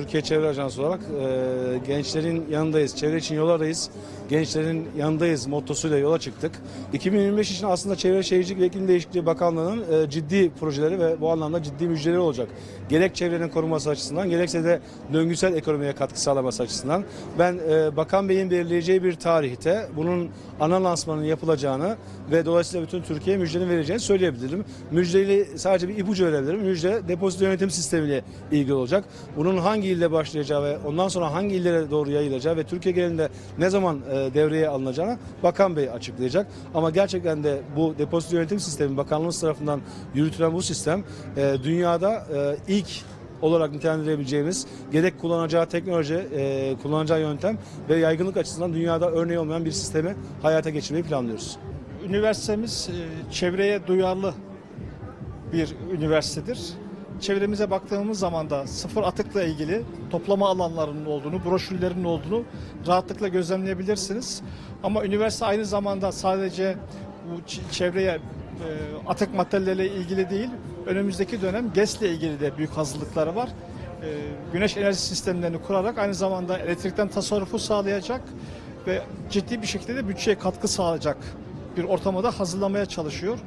Türkiye Çevre Ajansı olarak e, gençlerin yanındayız. Çevre için yolardayız. Gençlerin yanındayız mottosuyla yola çıktık. 2025 için aslında Çevre Şehircilik ve İklim Değişikliği Bakanlığı'nın e, ciddi projeleri ve bu anlamda ciddi müjdeleri olacak. Gerek çevrenin korunması açısından gerekse de döngüsel ekonomiye katkı sağlaması açısından ben e, Bakan Bey'in belirleyeceği bir tarihte bunun ana lansmanının yapılacağını ve dolayısıyla bütün Türkiye'ye müjdenin vereceğini söyleyebilirim. Müjdeli sadece bir ipucu verebilirim. Müjde depozito yönetim sistemiyle ilgili olacak. Bunun hangi ilde başlayacağı ve ondan sonra hangi illere doğru yayılacağı ve Türkiye genelinde ne zaman e, devreye alınacağını Bakan Bey açıklayacak. Ama gerçekten de bu depozito yönetim sistemi bakanlığımız tarafından yürütülen bu sistem e, dünyada e, ilk olarak nitelendirebileceğimiz gerek kullanacağı teknoloji, kullanacağı yöntem ve yaygınlık açısından dünyada örneği olmayan bir sistemi hayata geçirmeyi planlıyoruz. Üniversitemiz çevreye duyarlı bir üniversitedir. Çevremize baktığımız zaman da sıfır atıkla ilgili toplama alanlarının olduğunu, broşürlerin olduğunu rahatlıkla gözlemleyebilirsiniz. Ama üniversite aynı zamanda sadece bu çevreye e, atık maddeleriyle ilgili değil, önümüzdeki dönem GES'le ilgili de büyük hazırlıkları var. E, Güneş enerji sistemlerini kurarak aynı zamanda elektrikten tasarrufu sağlayacak ve ciddi bir şekilde de bütçeye katkı sağlayacak bir ortamı da hazırlamaya çalışıyor.